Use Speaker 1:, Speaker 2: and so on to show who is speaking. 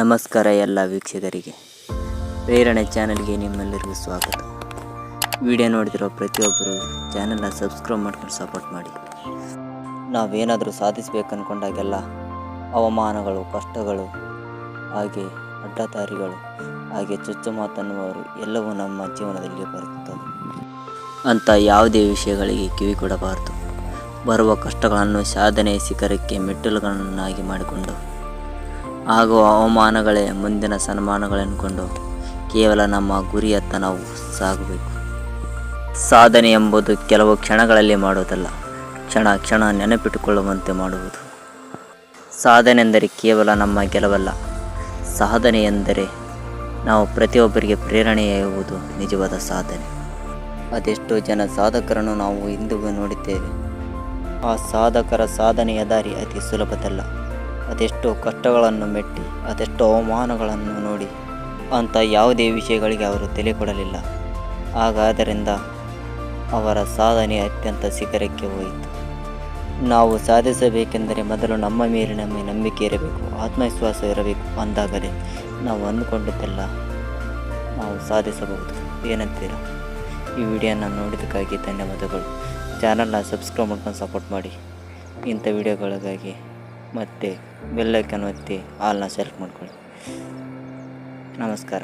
Speaker 1: ನಮಸ್ಕಾರ ಎಲ್ಲ ವೀಕ್ಷಕರಿಗೆ. ಪ್ರೇರಣೆ ಚಾನಲ್ಗೆ ನಿಮ್ಮೆಲ್ಲರಿಗೂ ಸ್ವಾಗತ. ವಿಡಿಯೋ ನೋಡಿದಿರೋ ಪ್ರತಿಯೊಬ್ಬರು ಚಾನಲ್ನ ಸಬ್ಸ್ಕ್ರೈಬ್ ಮಾಡ್ಕೊಂಡು ಸಪೋರ್ಟ್ ಮಾಡಿ. ನಾವೇನಾದರೂ ಸಾಧಿಸಬೇಕು ಅಂದ್ಕೊಂಡಾಗೆಲ್ಲ ಅವಮಾನಗಳು, ಕಷ್ಟಗಳು, ಹಾಗೆ ಅಡ್ಡದಾರಿಗಳು, ಹಾಗೆ ಚುಚ್ಚು ಮಾತನ್ನುವರು ಎಲ್ಲವೂ ನಮ್ಮ ಜೀವನದಲ್ಲಿ ಬರುತ್ತದೆ ಅಂತ ಯಾವುದೇ ವಿಷಯಗಳಿಗೆ ಕಿವಿ ಕೊಡಬಾರದು. ಬರುವ ಕಷ್ಟಗಳನ್ನು ಸಾಧನೆಯ ಶಿಖರಕ್ಕೆ ಮೆಟ್ಟಿಲುಗಳನ್ನಾಗಿ ಮಾಡಿಕೊಂಡು ಆಗುವ ಅವಮಾನಗಳೇ ಮುಂದಿನ ಸನ್ಮಾನಗಳೆಂದುಕೊಂಡು ಕೇವಲ ನಮ್ಮ ಗುರಿಯತ್ತ ನಾವು ಸಾಗಬೇಕು. ಸಾಧನೆ ಎಂಬುದು ಕೆಲವು ಕ್ಷಣಗಳಲ್ಲಿ ಮಾಡುವುದಲ್ಲ, ಕ್ಷಣ ಕ್ಷಣ ನೆನಪಿಟ್ಟುಕೊಳ್ಳುವಂತೆ ಮಾಡುವುದು. ಸಾಧನೆ ಎಂದರೆ ಕೇವಲ ನಮ್ಮ ಗೆಲುವಲ್ಲ, ಸಾಧನೆ ಎಂದರೆ ನಾವು ಪ್ರತಿಯೊಬ್ಬರಿಗೆ ಪ್ರೇರಣೆಯಾಗುವುದು ನಿಜವಾದ ಸಾಧನೆ. ಅದೆಷ್ಟೋ ಜನ ಸಾಧಕರನ್ನು ನಾವು ಇಂದಿಗೂ ನೋಡಿದ್ದೇವೆ. ಆ ಸಾಧಕರ ಸಾಧನೆಯ ದಾರಿ ಅತಿ ಸುಲಭದಲ್ಲ. ಅದೆಷ್ಟೋ ಕಷ್ಟಗಳನ್ನು ಮೆಟ್ಟಿ, ಅದೆಷ್ಟೋ ಅವಮಾನಗಳನ್ನು ನೋಡಿ ಅಂಥ ಯಾವುದೇ ವಿಷಯಗಳಿಗೆ ಅವರು ತಲೆ ಕೊಡಲಿಲ್ಲ ಹಾಗಾದ್ದರಿಂದ ಅವರ ಸಾಧನೆ ಅತ್ಯಂತ ಶಿಖರಕ್ಕೆ ಹೋಯಿತು. ನಾವು ಸಾಧಿಸಬೇಕೆಂದರೆ ಮೊದಲು ನಮ್ಮ ಮೇಲೆ ನಮಗೆ ನಂಬಿಕೆ ಇರಬೇಕು, ಆತ್ಮವಿಶ್ವಾಸ ಇರಬೇಕು ಅಂದಾಗಲೇ ನಾವು ಅಂದುಕೊಂಡಿದ್ದೆಲ್ಲ ನಾವು ಸಾಧಿಸಬಹುದು. ಏನಂತೀರ? ಈ ವಿಡಿಯೋನ ನೋಡಿದ್ದಕ್ಕಾಗಿ ಧನ್ಯವಾದಗಳು. ಚಾನಲ್ನ ಸಬ್ಸ್ಕ್ರೈಬ್ ಮಾಡ್ಕೊಂಡು ಸಪೋರ್ಟ್ ಮಾಡಿ. ಇಂಥ ವಿಡಿಯೋಗಳಿಗಾಗಿ ಮತ್ತು ಬೆಲ್ಲೈಕನ್ ಒತ್ತಿ ಆಲ್ನ ಸೆಲೆಕ್ಟ್ ಮಾಡ್ಕೊಳ್ಳಿ. ನಮಸ್ಕಾರ.